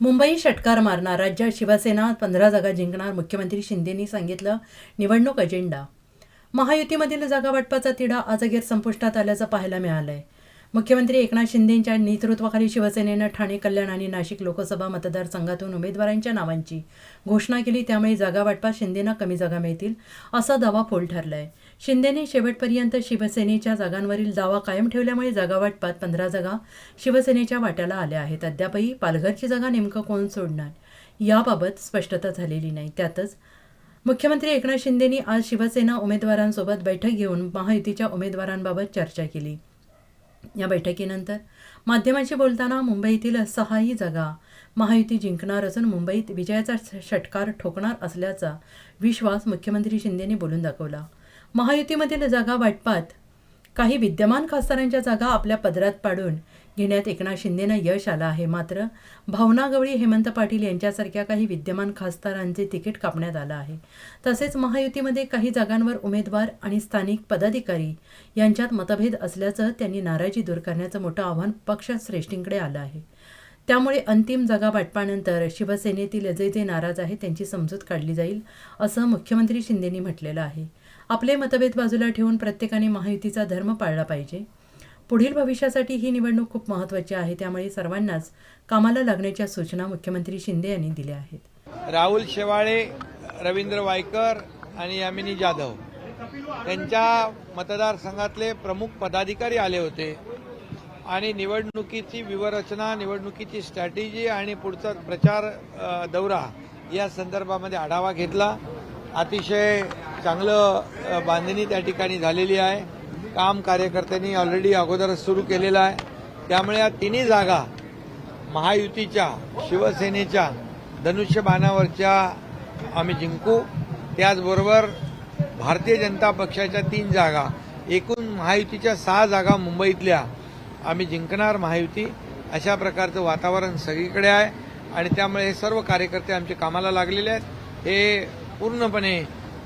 मुंबई षटकार मारणार. राज्यात शिवसेना पंधरा जागा जिंकणार. मुख्यमंत्री शिंदेंनी सांगितलं निवडणूक अजेंडा. महायुतीमधील जागा वाटपाचा तिढा आज अखेर संपुष्टात आल्याचं पाहायला मिळालंय. मुख्यमंत्री एकनाथ शिंदेंच्या नेतृत्वाखाली शिवसेनेनं ठाणे कल्याण आणि नाशिक लोकसभा मतदारसंघातून उमेदवारांच्या नावांची घोषणा केली. त्यामुळे जागा वाटपात शिंदेंना कमी जागा मिळतील असा दावा फोल ठरलाय. शिंदेने शेवटपर्यंत शिवसेनेच्या जागांवरील दावा कायम ठेवल्यामुळे जागा वाटपात पंधरा जागा शिवसेनेच्या वाट्याला आल्या आहेत. अद्यापही पालघरची जागा नेमकं कोण सोडणार? याबाबत स्पष्टता झालेली नाही. त्यातच मुख्यमंत्री एकनाथ शिंदेनी आज शिवसेना उमेदवारांसोबत बैठक घेऊन महायुतीच्या उमेदवारांबाबत चर्चा केली. या बैठकीनंतर माध्यमांशी बोलताना मुंबईतील सहाही जागा महायुती जिंकणार असून मुंबईत विजयाचा षटकार ठोकणार असल्याचा विश्वास मुख्यमंत्री शिंदेने बोलून दाखवला. महायुतीमधील जागा वाटपात. काही विद्यमान खासदारांच्या जागा आपल्या पदरात पाडून घेण्यात एकनाथ शिंदेनं यश आलं आहे. मात्र भावना गवळी हेमंत पाटील यांच्यासारख्या काही विद्यमान खासदारांचे तिकीट कापण्यात आलं आहे. तसेच महायुतीमध्ये काही जागांवर उमेदवार आणि स्थानिक पदाधिकारी यांच्यात मतभेद असल्याचं त्यांनी नाराजी दूर करण्याचं मोठं आव्हान पक्षश्रेष्ठींकडे आलं आहे. त्यामुळे अंतिम जागा वाटपानंतर शिवसेनेतील जे जे नाराज आहेत त्यांची समजूत काढली जाईल असं मुख्यमंत्री शिंदेंनी म्हटलेलं आहे. आपले मतभेद बाजूला ठेवून प्रत्येकाने महायुतीचा धर्म पाळला पाहिजे. पुढील भविष्यासाठी ही निवडणूक खूप महत्त्वाची आहे त्यामुळे सर्वांनाच कामाला लागण्याच्या सूचना मुख्यमंत्री शिंदे यांनी दिल्या आहेत. राहुल शेवाळे रवींद्र वायकर आणि यामिनी जाधव त्यांच्या मतदारसंघातले प्रमुख पदाधिकारी आले होते. आणि निवडणुकीची विवरचना निवडणुकीची स्ट्रॅटेजी आणि पुढचा प्रचार दौरा या संदर्भामध्ये आढावा घेतला. अतिशय चांगलं बांधणी त्या ठिकाणी झालेली आहे. काम कार्यकर्त्यांनी ऑलरेडी अगोदरच सुरू केलेलं आहे. त्यामुळे या तिन्ही जागा महायुतीच्या शिवसेनेच्या धनुष्यबाणावरच्या आम्ही जिंकू. त्याचबरोबर भारतीय जनता पक्षाच्या तीन जागा एकूण महायुतीच्या सहा जागा मुंबईतल्या आम्ही जिंकणार महायुती. अशा प्रकारचं वातावरण सगळीकडे आहे. आणि त्यामुळे हे सर्व कार्यकर्ते आमच्या कामाला लागलेले आहेत. हे पूर्णपणे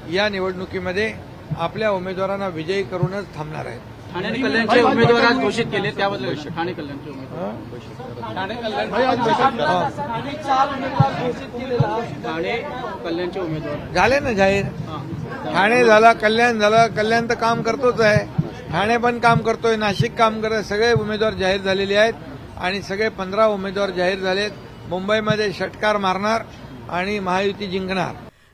या निवडणुकीमध्ये आपल्या उमेदवारांना विजयी करूनच थांबणार आहेत. ठाणे आणि कल्याणचे उमेदवार आज घोषित केले त्याबद्दल काय? ठाणे कल्याणचे उमेदवार. ठाणे ठाणे कल्याणचे उमेदवार. झाले ना जाहीर. ठाणे झाला कल्याण झालं कल्याण तर काम करतोच आहे. ठाणे पण काम करतोय नाशिक काम करत सगळे उमेदवार जाहीर झालेले आहेत. आणि सगळे पंधरा उमेदवार जाहीर झालेत. मुंबईमध्ये षटकार मारणार आणि महायुती जिंकणार.